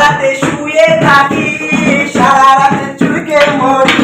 রাতে শুয়ে থাকি সারা রাতে চুলকে মরি।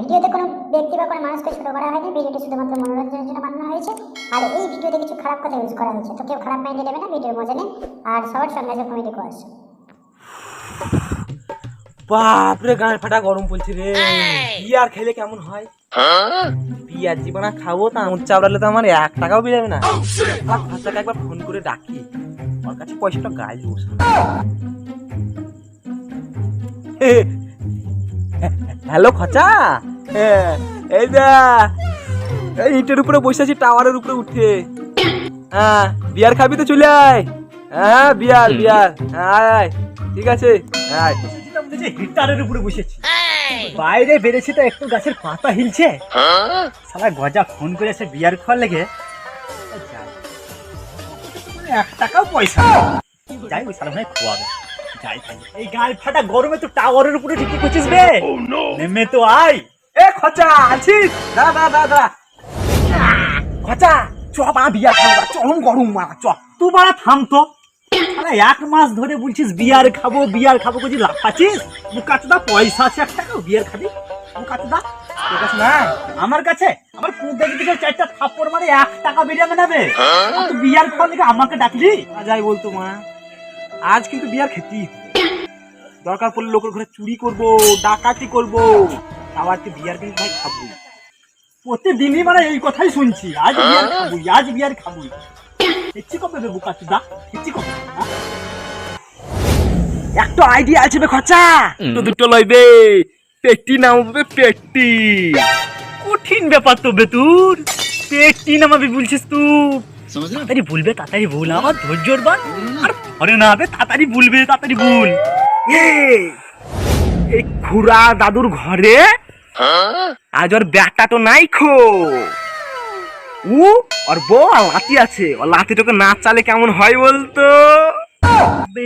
ভিডিওতে কোনো ব্যক্তি বা কোনো মানুষকে ছোট করা হয়নি ভিডিওটি শুধুমাত্র মনোরঞ্জনের জন্য বানানো হয়েছে। আর এই ভিডিওতে কিছু খারাপ কথা ইউজ করা হয়েছে তো কেউ খারাপ মাইন্ডে নেবে না ভিডিওর মজা নেই আর সবার সঙ্গে আছে কমেডি কোর্স বাপরে গাঁট ফাটা গরম পড়ছে রে। বিয়ার খেলে কেমন হয়? বিয়ার জীবনা খাব তা আমার চাবড়ালে তো আমার এক টাকাও বেরোবে না। আর ভাষাকে একবার ফোন করে ডাকি। ওর কাছে পয়সাটা গাইল হ্যালো খচা? হ্যাঁ, এই দা এই ইটের উপরে বসে আছি টাওয়ারের উপরে উঠে। হ্যাঁ বিয়ার খাবি তো চলে আয়। হ্যাঁ বিয়ার বিয়ার আয় আয়। ঠিক আছে। আয়। যে হিটারের উপরে বসেছি। বাইরে বেড়েছি তো একটু গাছের পাতা হিলছে। সালা গজা ফোন করে করেছে বিয়ার খাওয়ার লেগে। মানে এক টাকাও পয়সা যাই ওই সালা মনে খোয়াবে। যাই তাই। এই গাল ফাটা গরমে তো টাওয়ারের উপরে ঠিকই করছিস বে। নেমে তো আয়। এ খচা আছিস দাঁড়া দাঁড়া দাঁড়া দাঁড়া। খচা চ মা বিয়া খাব চরম গরম মা চ। তুই বাড়া থাম তো। এক মাস ধরে বলছিস বিয়ার খাব বিয়ার খাব করছিস লাভ পাচ্ছিস মুকাচুদা পয়সা আছে এক টাকাও বিয়ার খাবি? মুকাচুদা তোর কাছে না আমার কাছে? আমার পুঁতে দিকে চারটা থাপ্পড় মারে এক টাকা বেরিয়ে নেবে তুই বিয়ার খাওয়ার লেগে আমাকে ডাকলি? যাই বলতো মা। আজ কিন্তু বিয়ার খেতেই দরকার পড়লে লোকের ঘরে চুরি করব ডাকাতি করব। আবার তুই বিয়ার কিন্তু ভাই খাব প্রতিদিনই মানে এই কথাই শুনছি আজ বিয়ার খাব আজ বিয়ার খাব ইচ্ছি কবে বুকাচুদা ইচ্ছি কবে? একটা আইডিয়া আছে বে খচা তো দুটো লইবে পেটি নামবে পেটি। কঠিন ব্যাপার তো বেতুর পেটটি নামাবি বলছিস তুই তাড়াতাড়ি ভুলবে তাড়াতাড়ি ভুল। আমার ধৈর্যর বান। আর পরে না হবে তাড়াতাড়ি ভুলবে তাড়াতাড়ি ভুল। এই খুড়া দাদুর ঘরে আজ ওর ব্যাটা তো নাই খো। উ আর বউ আর লাতি আছে। ও লাতিটাকে না চালে কেমন হয় বলতো? বে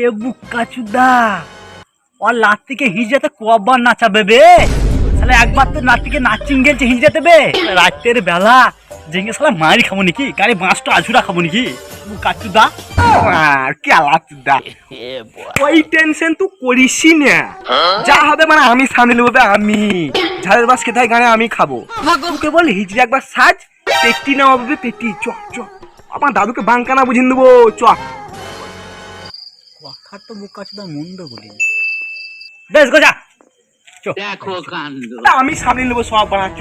কবার তাহলে একবার তো নাচিং বে। রাতের বেলা জেঙ্গে সালা মারি খাব নাকি? গাড়ি বাঁশটা খাব নাকি? ওই টেনশন তুই করিসই না। যা হবে মানে আমি সামনে নেব আমি। ঝালের বাস খেতে গানে আমি খাব। তোকে বল হিজড়ি একবার সাজ, পেটি না হবে পেটি। চ চ। আমার দাদুকে বাঙ্কানা বুঝিয়ে দেবো। চ। তো বুকা চুদা মন্দ বলি। বেশ গোজা দেখো কাণ্ড। আমি সামনে নেব সব বানা চ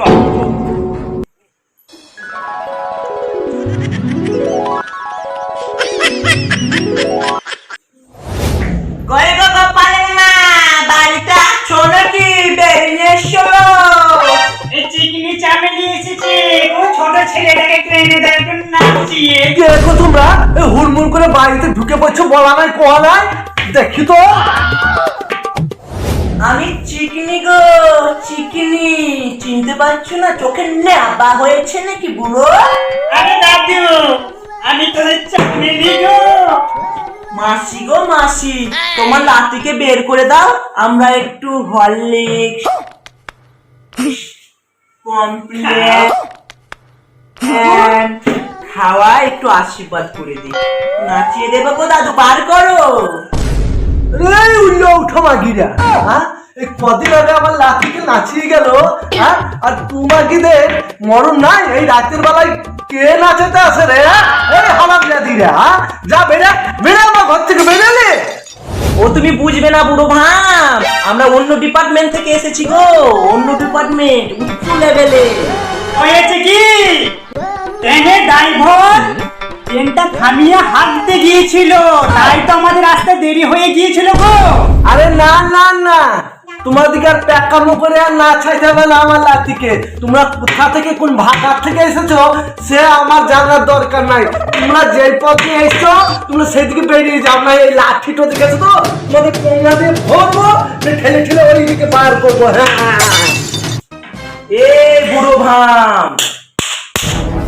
ছোট ছেলেটাকে ট্রেনে দেখবে নাচিয়ে দেখো তোমরা হুড়মুড় করে বাড়িতে ঢুকে পড়ছো বলা নাই কোয়া নাই? দেখি তো। আমি চিকনি গো চিকনি। চিনতে পারছ না চোখে নেবা হয়েছে নাকি বুড়ো? আরে দাদু আমি তোদের চামেলি গো। মাসি গো মাসি তোমার লাতিকে বের করে দাও আমরা একটু হরলিক্স কমপ্লেন খাওয়া একটু আশীর্বাদ করে নাচিয়ে দেবো গো দাদু বার করো। এই উল্লো উঠো মাগিরা হ্যাঁ? এই কদিন আগে আমার নাচিয়ে গেল হ্যাঁ? আর মরণ নাই এই রাতের বেলায় কে নাচাতে আসে রে হ্যাঁ? এই লাঠিরা হ্যাঁ? যা বেড়ে বেড়ে আমার ঘর থেকে বেরোলে ও তুমি বুঝবে না বুড়ো ভাম আমরা অন্য ডিপার্টমেন্ট থেকে এসেছি গো অন্য ডিপার্টমেন্ট উচ্চ লেভেলে হয়েছে কি? ট্রেনে ড্রাইভার ট্রেনটা থামিয়ে হাঁটতে গিয়েছিল। তাই তো আমাদের আসতে দেরি হয়ে গিয়েছিল গো। আরে না না না। তোমাদিকে আর প্যাকামো করে আর না ছাইতে হবে না আমার লাঠিকে তোমরা কোথা থেকে কোন ভাগার থেকে এসেছ সে আমার জানার দরকার নাই। তোমরা যেই পথে এসছো তোমরা সেদিকে বেরিয়ে যাও। না এই লাঠিটা এসো তো তোমাদের কোমরা দিয়ে ভরবো ঠেলে ঠেলে ওই দিকে বার করব। হ্যাঁ। এ বুড়ো ভাম।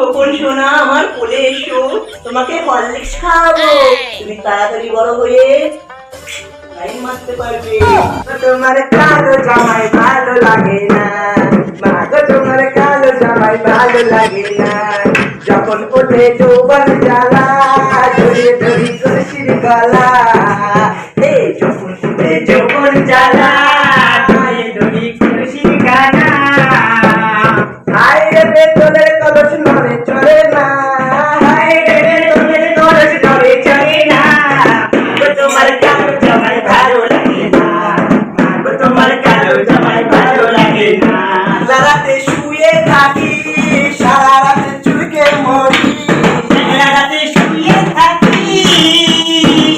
খোকন সোনা আমার কোলে এসো তোমাকে হরলিক্স খাওয়াবো। তুমি তাড়াতাড়ি বড় হয়ে মারতে পারবে। তোমার কালো জামাই ভালো লাগে না। মাগো তোমার কালো জামাই ভালো লাগে না। যখন ওঠে থাকি সারা রাতে চুলকে মরি। সারা রাতে শুয়ে থাকি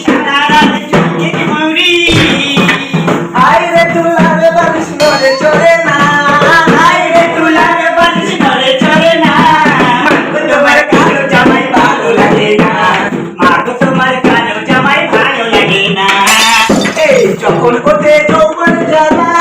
সারা রাতে চুলকে মরি। হায় রে তুলার বালিশ নড়ে চলে না। হায় রে তুলার বালিশ নড়ে চলে না। গো তোমার কালো জামাই ভালো লাগে না। মা তোমার কালো জামাই ভালো লাগে না। এই যখন ওঠে যৌবন জ্বালা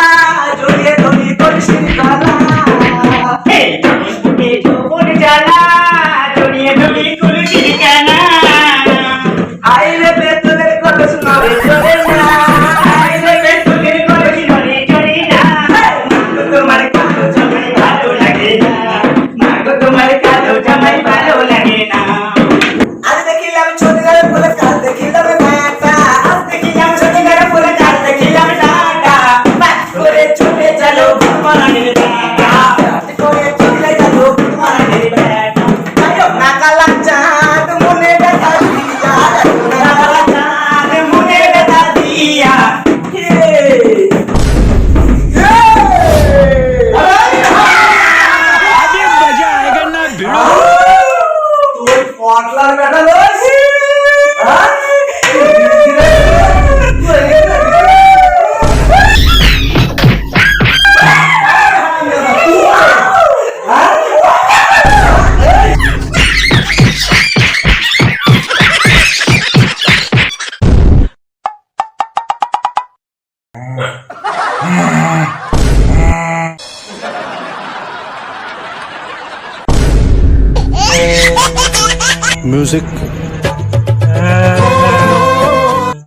music